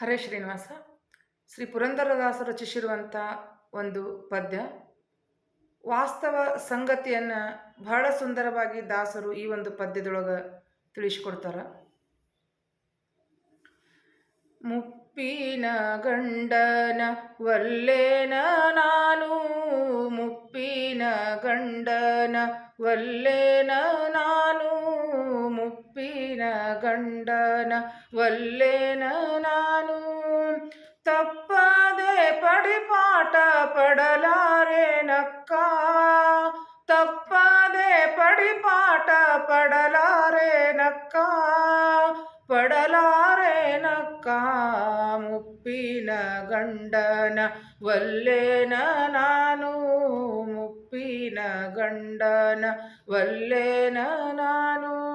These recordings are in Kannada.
ಹರೇ ಶ್ರೀನಿವಾಸ. ಶ್ರೀ ಪುರಂದರದಾಸರು ರಚಿಸಿರುವಂಥ ಒಂದು ಪದ್ಯ. ವಾಸ್ತವ ಸಂಗತಿಯನ್ನು ಬಹಳ ಸುಂದರವಾಗಿ ದಾಸರು ಈ ಒಂದು ಪದ್ಯದೊಳಗೆ ತಿಳಿಸ್ಕೊಡ್ತಾರೆ. ಮುಪ್ಪಿನ ಗಂಡನ ವಲ್ಲೇನ ನಾನು ಮುಪ್ಪಿನ ಗಂಡನ ವಲ್ಲೇನ ನಾನು. ಮುಪ್ಪಿನ ಗಂಡನ ವಲ್ಲೇನ ನಾನು. ತಪ್ಪದೆ ಪಡಿಪಾಠ ಪಡಲಾರೆ ನಕ್ಕ. ತಪ್ಪದೆ ಪಡಿಪಾಠ ಪಡಲಾರೆ ಗಂಡನ ವಲ್ಲೇನ ನಾನು ಮುಪ್ಪಿನ ಗಂಡನ ವಲ್ಲೇನ ನಾನು.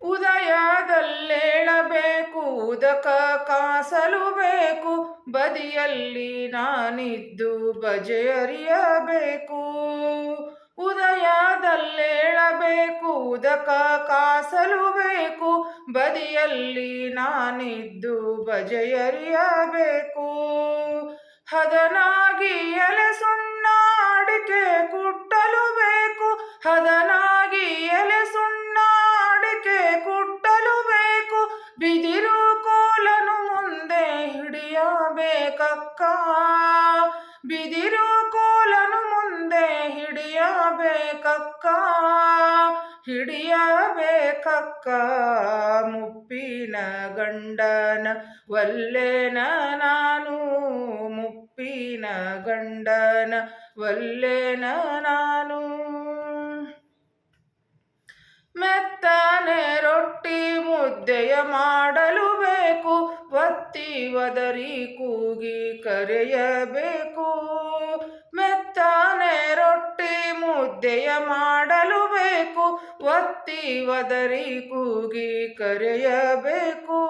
ಉದಯದಲ್ಲೇಳಬೇಕು, ಉದಕ ಕಾಸಲು ಬೇಕು, ಬದಿಯಲ್ಲಿ ನಾನಿದ್ದು ಬಜೆ ಅರಿಯಬೇಕು. ಉದಯದಲ್ಲೇಳಬೇಕು ಉದಕ ಕಾಸಲು ಬೇಕು ಬದಿಯಲ್ಲಿ ನಾನಿದ್ದು ಬಜೆಯರಿಯಬೇಕು ಹದನಾಗಿ ಹಿಡಿಯಬೇಕಕ್ಕ ಮುಪ್ಪಿನ ಗಂಡನ ವಲ್ಲೆನ ನಾನು ಮುಪ್ಪಿನ ಗಂಡನ ವಲ್ಲೆನ ನಾನು. ಮೆತ್ತನೆ ರೊಟ್ಟಿ ಮುದ್ದೆಯ ಮಾಡಲು ಬೇಕು, ಒತ್ತಿ ಒದರಿ ಕೂಗಿ ಕರೆಯಬೇಕು. ಮೆತ್ತನೆ ರೊಟ್ಟಿ ಮುದ್ದೆಯ ಬೇಕು ಒತ್ತಿ ಒದರಿ ಕೂಗಿ ಕರೆಯಬೇಕು.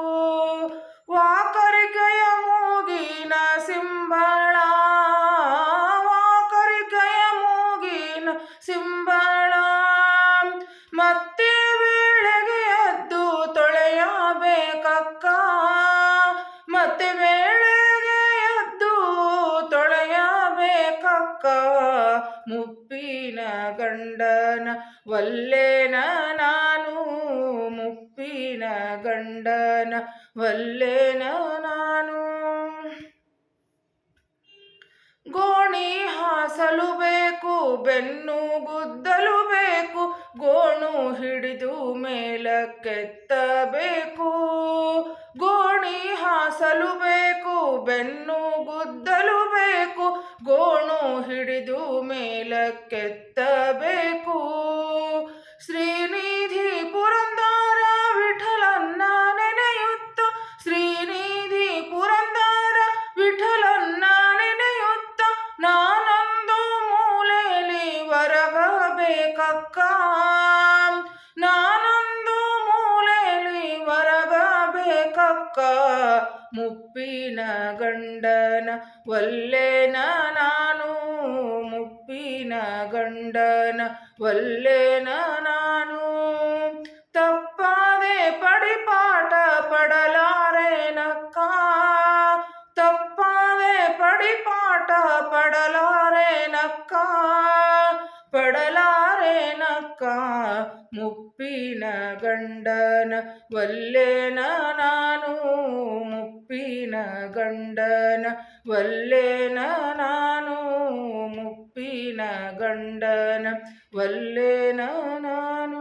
ಗಂಡನ ವಲ್ಲೇನ ನಾನು ಮುಪ್ಪಿನ ಗಂಡನ ವಲ್ಲೇನ ನಾನು. ಗೋಣಿ ಹಾಸಲು ಬೇಕು, ಬೆನ್ನು ಗುದ್ದಲು ಬೇಕು, ಗೋಣು ಹಿಡಿದು ಮೇಲಕ್ಕೆತ್ತಬೇಕು. ಗೋಣಿ ಹಾಸಲು ಬೇಕು, ಬೆನ್ನು ಗುದ್ದಲು ಬೇಕು, ಗೋಣು ಹಿಡಿದು ಮೇಲಕ್ಕೆತ್ತಬೇಕು ಶ್ರೀನಿಧಿ ಪುರಂದರ ವಿಠಲನ್ನ ನೆನೆಯುತ್ತ ಶ್ರೀನಿಧಿ ಪುರಂದರ ವಿಠಲನ್ನ ನೆನೆಯುತ್ತ ನಾನೊಂದು ಮೂಲೆಯಲ್ಲಿ ಹೊರಗಬೇಕಕ್ಕ ನಾನೊಂದು ಮೂಲೆಯಲ್ಲಿ ಹೊರಗಬೇಕಕ್ಕ ಮುಪ್ಪಿನ ಗಂಡನ ವಲ್ಲೇನ ನಾನು ಮುಪ್ಪಿನ ಗಂಡನ ವಲ್ಲೇನ ನಾನು. ತಪ್ಪದೆ ಪಡಿಪಾಠ ಪಡಲಾರೇನಕ್ಕ. ತಪ್ಪದೆ ಪಡಿಪಾಠ ಪಡಲಾರೇನಕ್ಕ. ಪಡಲಾರೇನಕ್ಕ. ಮುಪ್ಪಿನ ಗಂಡನ ವಲ್ಲೇನ ನಾನು. ಮುಪ್ಪಿನ ಗಂಡನ ವಲ್ಲೇನ ನಾನು. ಮುಪ್ಪಿನ ಗಂಡನ ವಲ್ಲೇನ ನಾನು.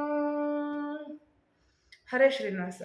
ಹರೇ ಶ್ರೀನಿವಾಸ.